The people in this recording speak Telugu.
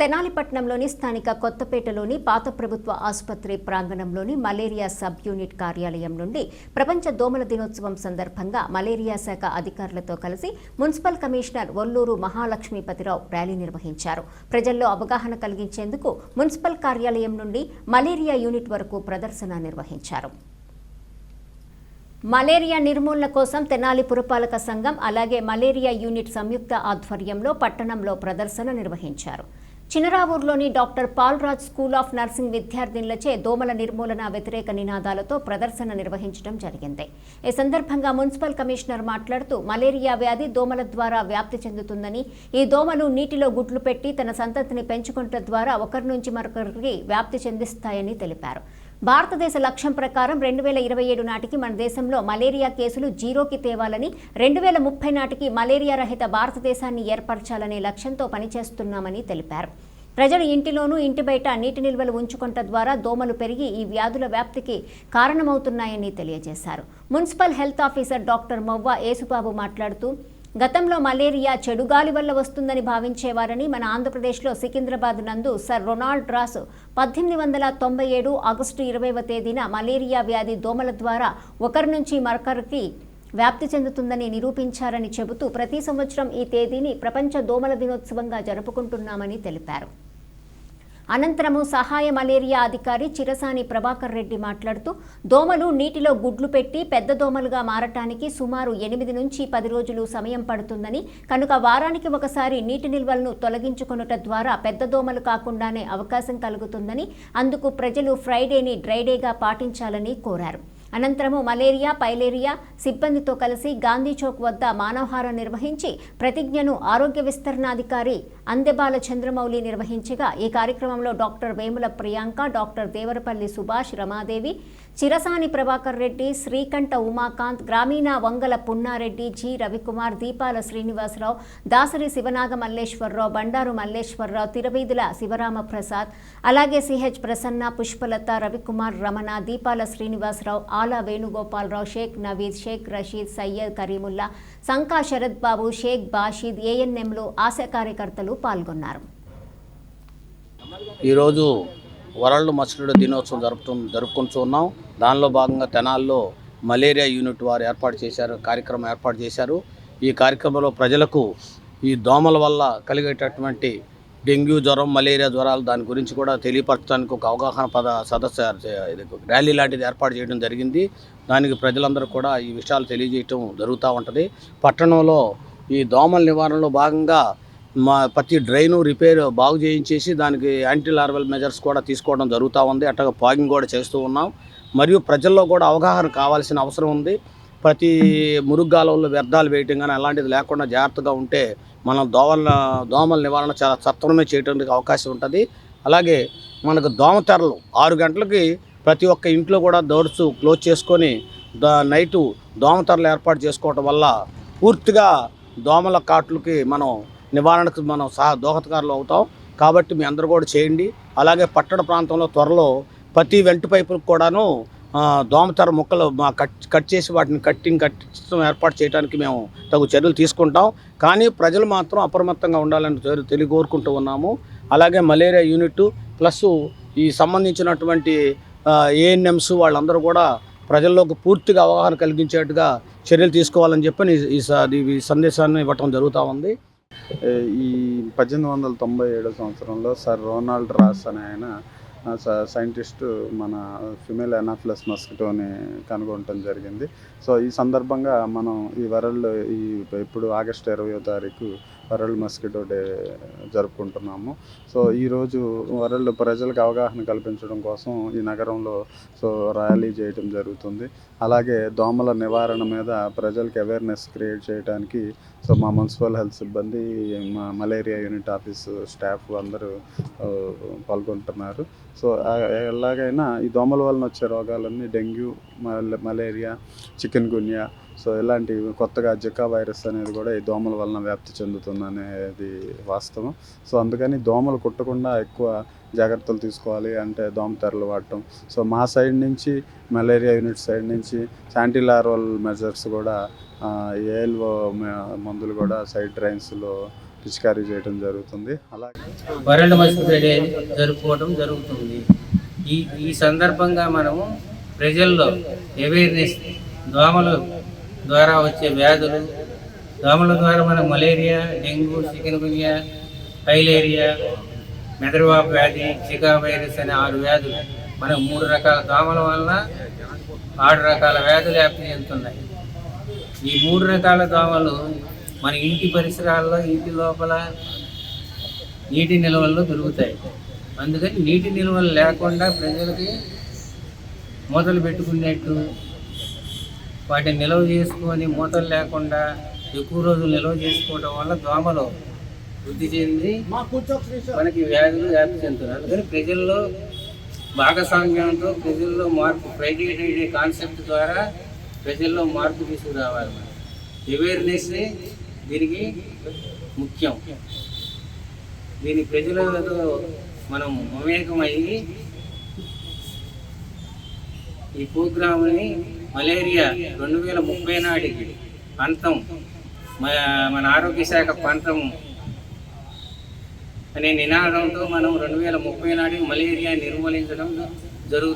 తెనాలిపట్నంలోని స్థానిక కొత్తపేటలోని పాత ప్రభుత్వ ఆసుపత్రి ప్రాంగణంలోని మలేరియా సబ్ యూనిట్ కార్యాలయం నుండి ప్రపంచ దోమల దినోత్సవం సందర్భంగా మలేరియా శాఖ అధికారులతో కలిసి municipal commissioner Olluru Mahalakshmipathirao rally నిర్వహించారు. ప్రజల్లో అవగాహన కలిగించేందుకు మున్సిపల్ కార్యాలయం నుండి మలేరియా యూనిట్ వరకు ప్రదర్శన నిర్వహించారు. మలేరియా నిర్మూలన కోసం తెనాలి పురపాలక సంఘం అలాగే మలేరియా యూనిట్ సంయుక్త ఆధ్వర్యంలో పట్టణంలో ప్రదర్శన నిర్వహించారు. చినరావూరులోని doctor Paulraj school of nursing విద్యార్థినులచే దోమల నిర్మూలన వ్యతిరేక నినాదాలతో ప్రదర్శన నిర్వహించడం జరిగింది. ఈ సందర్భంగా మున్సిపల్ కమిషనర్ మాట్లాడుతూ మలేరియా వ్యాధి దోమల ద్వారా వ్యాప్తి చెందుతుందని ఈ దోమలు నీటిలో గుడ్లు పెట్టి తన సంతతిని పెంచుకుంట ద్వారా ఒకరి నుంచి మరొకరికి వ్యాప్తి చెందిస్తాయని తెలిపారు. భారతదేశ లక్ష్యం ప్రకారం రెండు వేల ఇరవై ఏడు నాటికి మన దేశంలో మలేరియా కేసులు జీరోకి తేవాలని రెండు వేల ముప్పై నాటికి మలేరియా రహిత భారతదేశాన్ని ఏర్పరచాలనే లక్ష్యంతో పనిచేస్తున్నామని తెలిపారు. ప్రజలు ఇంటిలోనూ ఇంటి బయట నీటి నిల్వలు ఉంచుకుంట ద్వారా దోమలు పెరిగి ఈ వ్యాధుల వ్యాప్తికి కారణమవుతున్నాయని తెలియజేశారు. Municipal health officer doctor Movva Yesubabu మాట్లాడుతూ గతంలో మలేరియా చెడుగాలి వల్ల వస్తుందని భావించేవారని మన ఆంధ్రప్రదేశ్లో సికింద్రాబాద్ నందు సర్ రొనాల్డ్ రాస్ పద్దెనిమిది వందల తొంభై ఏడు ఆగస్టు ఇరవైవ తేదీన మలేరియా వ్యాధి దోమల ద్వారా ఒకరి నుంచి మరొకరికి వ్యాప్తి చెందుతుందని నిరూపించారని చెబుతూ ప్రతి సంవత్సరం ఈ తేదీని ప్రపంచ దోమల దినోత్సవంగా జరుపుకుంటున్నామని తెలిపారు. అనంతరము సహాయ మలేరియా అధికారి చిరసాని ప్రభాకర్ రెడ్డి మాట్లాడుతూ దోమలు నీటిలో గుడ్లు పెట్టి పెద్ద దోమలుగా మారటానికి సుమారు ఎనిమిది నుంచి పది రోజులు సమయం పడుతుందని కనుక వారానికి ఒకసారి నీటి నిల్వలను తొలగించుకొనుట ద్వారా పెద్ద దోమలు కాకుండానే అవకాశం కలుగుతుందని అందుకు ప్రజలు ఫ్రైడేని డ్రైడేగా పాటించాలని కోరారు. అనంతరము మలేరియా పైలేరియా సిబ్బందితో కలిసి గాంధీ చౌక్ వద్ద మానవహారం నిర్వహించి ప్రతిజ్ఞను ఆరోగ్య విస్తరణాధికారి అందెబాల చంద్రమౌళి నిర్వహించగా ఈ కార్యక్రమంలో డాక్టర్ వేముల ప్రియాంక డాక్టర్ దేవరపల్లి సుభాష్ రమాదేవి చిరసాని ప్రభాకర్ రెడ్డి శ్రీకంఠ ఉమాకాంత్ గ్రామీణ వంగల పున్నారెడ్డి జి రవికుమార్ దీపాల శ్రీనివాసరావు దాసరి శివనాగ మల్లేశ్వరరావు బండారు మల్లేశ్వరరావు తిరవీధుల శివరామ ప్రసాద్ అలాగే సిహెచ్ ప్రసన్న పుష్పలత రవికుమార్ రమణ దీపాల శ్రీనివాసరావు ఆలా వేణుగోపాలరావు షేక్ నవీద్ షేక్ రషీద్ సయ్యద్ కరీముల్లా సంకా శరత్ బాబు షేక్ బాషీద్ ఏఎన్ఎంలు ఆశా కార్యకర్తలు పాల్గొన్నారు. ఈరోజు వరల్డ్ మస్కిటో దినోత్సవం జరుపుతూ జరుపుకుంటూ ఉన్నాం. దానిలో భాగంగా తెనాల్లో మలేరియా యూనిట్ వారు ఏర్పాటు చేశారు కార్యక్రమం ఏర్పాటు చేశారు. ఈ కార్యక్రమంలో ప్రజలకు ఈ దోమల వల్ల కలిగేటటువంటి డెంగ్యూ జ్వరం మలేరియా జ్వరాలు దాని గురించి కూడా తెలియపరచడానికి ఒక అవగాహన పద సదస్సు ర్యాలీ లాంటిది ఏర్పాటు చేయడం జరిగింది. దానికి ప్రజలందరూ కూడా ఈ విషయాలు తెలియజేయటం జరుగుతూ ఉంటుంది. పట్టణంలో ఈ దోమల నివారణలో భాగంగా మా ప్రతి డ్రైను రిపేర్ బాగు చేయించేసి దానికి యాంటీ లార్వల్ మెజర్స్ కూడా తీసుకోవడం జరుగుతూ ఉంది. అట్టగా పాగింగ్ కూడా చేస్తూ ఉన్నాం. మరియు ప్రజల్లో కూడా అవగాహన కావాల్సిన అవసరం ఉంది. ప్రతి మురుగ్గాలంలో వ్యర్థాలు వేయటం కానీ అలాంటిది లేకుండా జాగ్రత్తగా ఉంటే మనం దోమల దోమల నివారణ చాలా సత్వరమే చేయడానికి అవకాశం ఉంటుంది. అలాగే మనకు దోమతెరలు ఆరు గంటలకి ప్రతి ఒక్క ఇంట్లో కూడా దోడుచు క్లోజ్ చేసుకొని ద నైటు దోమతెరలు ఏర్పాటు చేసుకోవటం వల్ల పూర్తిగా దోమల కాట్లకి మనం నివారణకు మనం సహా దోహదకారులు అవుతాం. కాబట్టి మీ అందరూ కూడా చేయండి. అలాగే పట్టణ ప్రాంతంలో త్వరలో ప్రతి వెంట పైపులకు కూడాను దోమతర ముక్కలు మా కట్ కట్ చేసి వాటిని కట్టింగ్ కట్టించడం ఏర్పాటు చేయడానికి మేము తగు చర్యలు తీసుకుంటాం. కానీ ప్రజలు మాత్రం అప్రమత్తంగా ఉండాలని తెలియ కోరుకుంటూ ఉన్నాము. అలాగే మలేరియా యూనిట్ ప్లస్ ఈ సంబంధించినటువంటి ఏఎన్ఎంస్ వాళ్ళందరూ కూడా ప్రజల్లోకి పూర్తిగా అవగాహన కలిగించేట్టుగా చర్యలు తీసుకోవాలని చెప్పి ఈ- ఈ సందేశాన్ని ఇవ్వటం జరుగుతూ ఉంది. ఈ పద్దెనిమిది వందల తొంభై ఏడో సంవత్సరంలో సార్ రోనాల్డ్ రాస్ అనే ఆయన స- సైంటిస్ట్ మన ఫిమేల్ ఎనాఫ్లస్ మస్కిటోని కనుగొనటం జరిగింది. సో ఈ సందర్భంగా మనం ఈ వరల్డ్ ఈ ఇప్పుడు ఆగస్టు ఇరవయో తారీఖు వరల్డ్ మస్కిటో డే జరుపుకుంటున్నాము. సో ఈరోజు వరల్డ్ ప్రజలకు అవగాహన కల్పించడం కోసం ఈ నగరంలో సో ర్యాలీ చేయటం జరుగుతుంది. అలాగే దోమల నివారణ మీద ప్రజలకు అవేర్నెస్ క్రియేట్ చేయడానికి సో మా మున్సిపల్ హెల్త్ సిబ్బంది మా మలేరియా యూనిట్ ఆఫీస్ స్టాఫ్ అందరూ పాల్గొంటున్నారు. సో ఎలాగైనా ఈ దోమల వలన వచ్చే రోగాలన్నీ dengue malaria chikungunya so ఇలాంటివి కొత్తగా జికా వైరస్ అనేది కూడా ఈ దోమల వలన వ్యాప్తి చెందుతుందనేది వాస్తవం. సో అందుకని దోమలు కుట్టకుండా ఎక్కువ జాగ్రత్తలు తీసుకోవాలి అంటే దోమ తెరలు వాడటం. సో మా సైడ్ నుంచి మలేరియా యూనిట్ సైడ్ నుంచి శాంటిలార్వల్ మెజర్స్ కూడా ఏఎల్ఓ మందులు కూడా సైడ్ డ్రైన్స్లో పిచికారీ చేయడం జరుగుతుంది. అలాగే వరల్డ్ మస్కిటో డే జరుపుకోవడం జరుగుతుంది. ఈ ఈ సందర్భంగా మనము ప్రజల్లో అవేర్నెస్ దోమలు ద్వారా వచ్చే వ్యాధులు దోమల ద్వారా మనం మలేరియా డెంగ్యూ చికెన్గున్యా ఫైలేరియా మెదడువాపు వ్యాధి చికా వైరస్ అనే ఆరు వ్యాధులు మనం మూడు రకాల దోమల వలన ఆరు రకాల వ్యాధులు వ్యాప్తి చెందుతున్నాయి. ఈ మూడు రకాల దోమలు మన ఇంటి పరిసరాల్లో ఇంటి లోపల నీటి నిల్వల్లో పెరుగుతాయి అందుకని నీటి నిల్వలు లేకుండా ప్రజలకి మూతలు పెట్టుకునేట్టు వాటిని నిల్వ చేసుకొని మూతలు లేకుండా ఎక్కువ రోజులు నిల్వ చేసుకోవడం వల్ల దోమలు వృద్ధి చెంది మనకి వ్యాధులు వ్యాప్తి చెందుతున్నాయి అందుకని ప్రజల్లో భాగస్వామ్యంతో ప్రజల్లో మార్పు డే కాన్సెప్ట్ ద్వారా ప్రజల్లో మార్పు తీసుకురావాలి మనం. అవేర్నెస్ దీనికి ముఖ్యం. దీని ప్రజలతో మనం మమేకమయ్యి ఈ ప్రోగ్రామ్ని మలేరియా రెండు వేల ముప్పై నాటికి అంతం మన మన ఆరోగ్య శాఖ పంతం అనే నినాదంతో మనం రెండు వేల ముప్పై నాటికి మలేరియా నిర్మూలించడం జరుగుతుంది